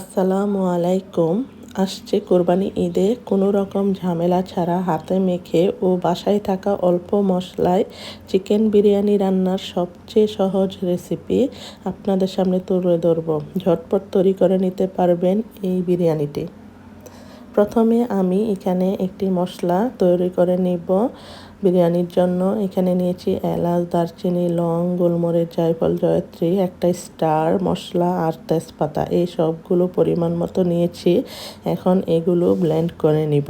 আসসালামু আলাইকুম। আসছে কোরবানি ঈদে কোনো রকম ঝামেলা ছাড়া হাতে মেখে ও বাসায় থাকা অল্প মশলায় চিকেন বিরিয়ানি রান্নার সবচেয়ে সহজ রেসিপি আপনাদের সামনে তুলে ধরব। ঝটপট তৈরি করে নিতে পারবেন এই বিরিয়ানিটি। প্রথমে আমি এখানে একটি মশলা তৈরি করে নিব। বিরিয়ানির জন্য এখানে নিয়েছি এলাচ, দারচিনি, লং, গোলমরিচ, জায়ফল, জয়ত্রী, একটা স্টার, মশলা আর তেজপাতা। এই সবগুলো পরিমাণ মতো নিয়েছি। এখন এগুলো ব্লেন্ড করে নিব।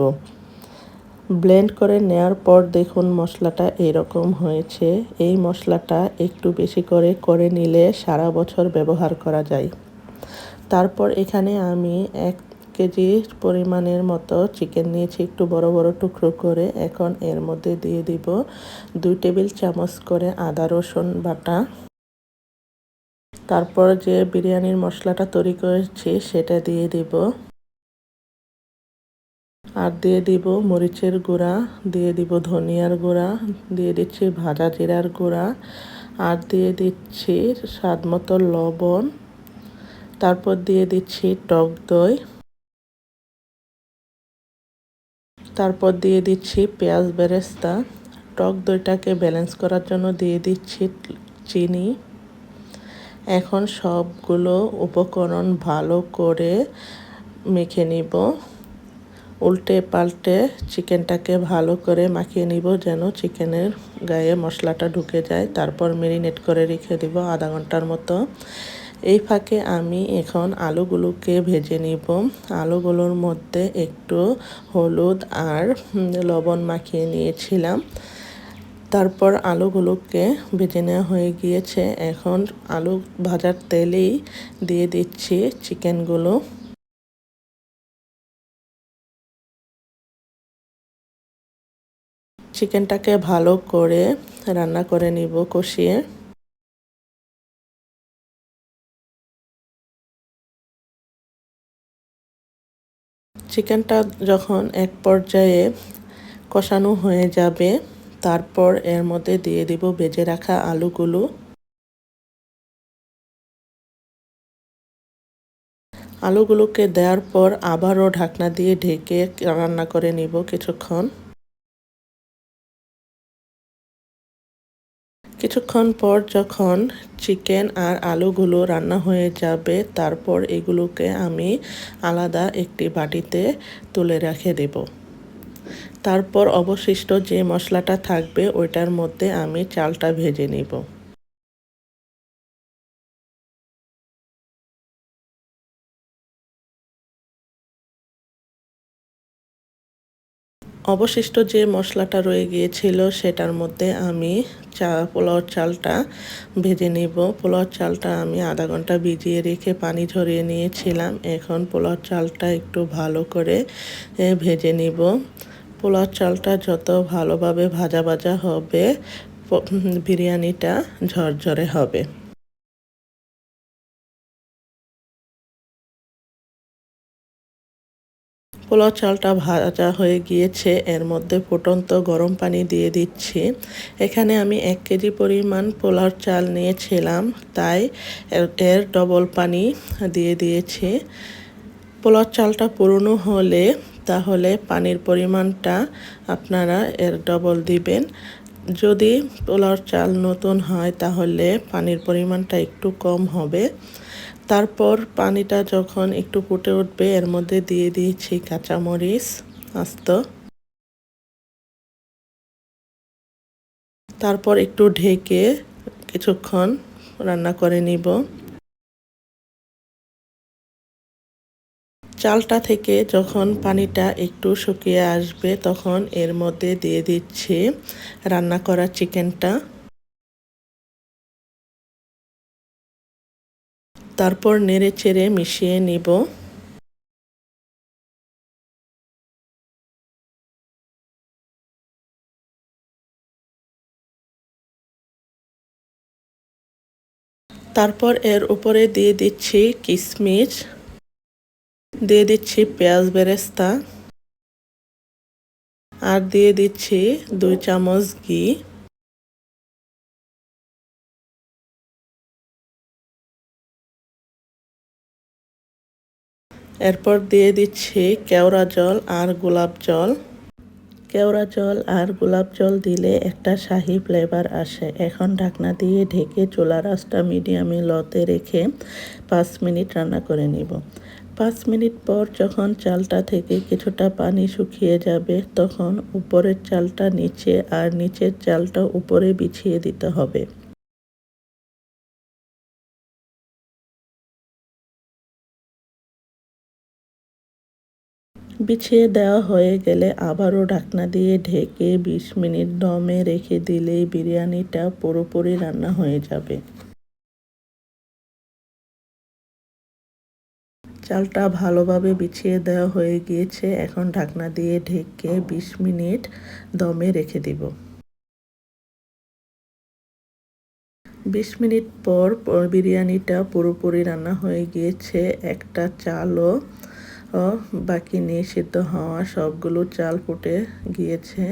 ব্লেন্ড করে নেওয়ার পর দেখুন মশলাটা এরকম হয়েছে। এই মশলাটা একটু বেশি করে করে নিলে সারা বছর ব্যবহার করা যায়। তারপর এখানে আমি এক কেজি পরিমাণের মতো চিকেন নিয়েছি একটু বড় বড় টুকরো করে। এখন এর মধ্যে দিয়ে দিব দুই টেবিল চামচ করে আদা, রসুন বাটা। তারপর যে বিরিয়ানির মশলাটা তৈরি করেছি সেটা দিয়ে দিব। আর দিয়ে দিব মরিচের গুঁড়া, দিয়ে দিব ধনিয়ার গুঁড়া, দিয়ে দিচ্ছি ভাজা জিরার গুঁড়া, আর দিয়ে দিচ্ছি স্বাদ মতো লবণ। তারপর দিয়ে দিচ্ছি টক দই। তারপর দিয়ে দিচ্ছি পেঁয়াজ বেরেস্তা। টক দইটাকে ব্যালেন্স করার জন্য দিয়ে দিচ্ছি চিনি। এখন সবগুলো উপকরণ ভালো করে মেখে নিব। উল্টে পাল্টে চিকেনটাকে ভালো করে মাখিয়ে নিব যেন চিকেনের গায়ে মশলাটা ঢুকে যায়। তারপর মেরিনেট করে রেখে দিব আধা ঘণ্টার মতো। এই ফাঁকে আমি এখন আলুগুলোকে ভেজে নিব। আলুগুলোর মধ্যে একটু হলুদ আর লবণ মাখিয়ে নিয়েছিলাম। তারপর আলুগুলোকে ভেজে নেওয়া হয়ে গিয়েছে। এখন আলু ভাজার তেলেই দিয়ে দিচ্ছি চিকেনগুলো। চিকেনটাকে ভালো করে রান্না করে নিব কষিয়ে। চিকেনটা যখন এক পর্যায়ে কষানো হয়ে যাবে, তারপর এর মধ্যে দিয়ে দিব বেজে রাখা আলুগুলো। আলুগুলোকে দেওয়ার পর আবারও ঢাকনা দিয়ে ঢেকে রান্না করে নিব কিছুক্ষণ। কিছুক্ষণ পর যখন চিকেন আর আলুগুলো রান্না হয়ে যাবে, তারপর এগুলোকে আমি আলাদা একটি বাটিতে তুলে রেখে দেব। তারপর অবশিষ্ট যে মশলাটা থাকবে, ওইটার মধ্যে আমি চালটা ভেজে নিব। অবশিষ্ট যে মশলাটা রয়ে গিয়েছিল সেটার মধ্যে আমি চা, পোলাওর চালটা ভেজে নেব। পোলাওর চালটা আমি আধা ঘণ্টা ভিজিয়ে রেখে পানি ঝরিয়ে নিয়েছিলাম। এখন পোলাওর চালটা একটু ভালো করে ভেজে নিব। পোলাওর চালটা যত ভালোভাবে ভাজা ভাজা হবে বিরিয়ানিটা ঝরঝরে হবে। পোলাও চালটা ভাজা হয়ে গিয়েছে, এর মধ্যে ফুটন্ত গরম পানি দিয়ে দিচ্ছি। এখানে আমি এক কেজি পরিমাণ পোলাও চাল নিয়েছিলাম, তাই এর ডবল পানি দিয়ে দিয়েছি। পোলাও চালটা পুরনো হলে তাহলে পানির পরিমাণটা আপনারা এর ডবল দিবেন। যদি পোলাওর চাল নতুন হয় তাহলে পানির পরিমাণটা একটু কম হবে। তারপর পানিটা যখন একটু ফুটে উঠবে, এর মধ্যে দিয়ে দিয়েছি কাঁচামরিচ, আস্ত। তারপর একটু ঢেকে কিছুক্ষণ রান্না করে নিব। চালটা থেকে যখন পানিটা একটু শুকিয়ে আসবে, তখন এর মধ্যে দিয়ে দিচ্ছি রান্না করা চিকেনটা। তারপর নেড়ে চেড়ে মিশিয়ে নিব। তারপর এর উপরে দিয়ে দিচ্ছি কিশমিশ দিয়ে দিচ্ছি পেঁয়াজ বেরেস্তা আর দিয়ে দিচ্ছি দুই চামচ ঘি। এরপর দিয়ে দিচ্ছি কেওড়া জল আর গোলাপ জল। কেওড়া জল আর গোলাপ জল দিলে একটা শাহি ফ্লেভার আসে। এখন ঢাকনা দিয়ে ঢেকে চুলা রাসটা মিডিয়ামে লতে রেখে পাঁচ মিনিট রান্না করে নিব। পাঁচ মিনিট পর যখন চালটা থেকে কিছুটা পানি শুকিয়ে যাবে, তখন উপরের চালটা নিচে আর নিচের চালটা উপরে বিছিয়ে দিতে হবে। বিছিয়ে দেওয়া হয়ে গেলে আবারও ঢাকনা দিয়ে ঢেকে বিশ মিনিট দমে রেখে দিলেই বিরিয়ানিটা পুরোপুরি রান্না হয়ে যাবে। চালটা ভালোভাবে বিছিয়ে দেওয়া হয়ে গিয়েছে। এখন ঢাকনা দিয়ে ঢেকে বিশ মিনিট দমে রেখে দিব। বিশ মিনিট পর বিরিয়ানিটা পুরোপুরি রান্না হয়ে গিয়েছে। একটা চালও বাকি নিয়ে সিদ্ধ হওয়া। সবগুলো চাল ফুটে গিয়েছে।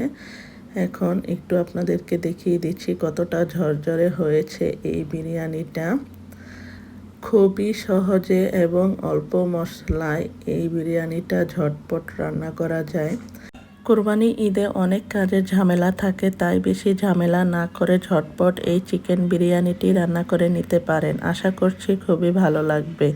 এখন একটু আপনাদেরকে দেখিয়ে দিচ্ছি কতটা ঝরঝরে হয়েছে এই বিরিয়ানিটা। খুবই সহজে এবং অল্প মশলায় এই বিরিয়ানিটা ঝটপট রান্না করা যায়। কোরবানি ঈদে অনেক কাজের ঝামেলা থাকে, তাই বেশি ঝামেলা না করে ঝটপট এই চিকেন বিরিয়ানিটি রান্না করে নিতে পারেন। আশা করছি খুবই ভালো লাগবে।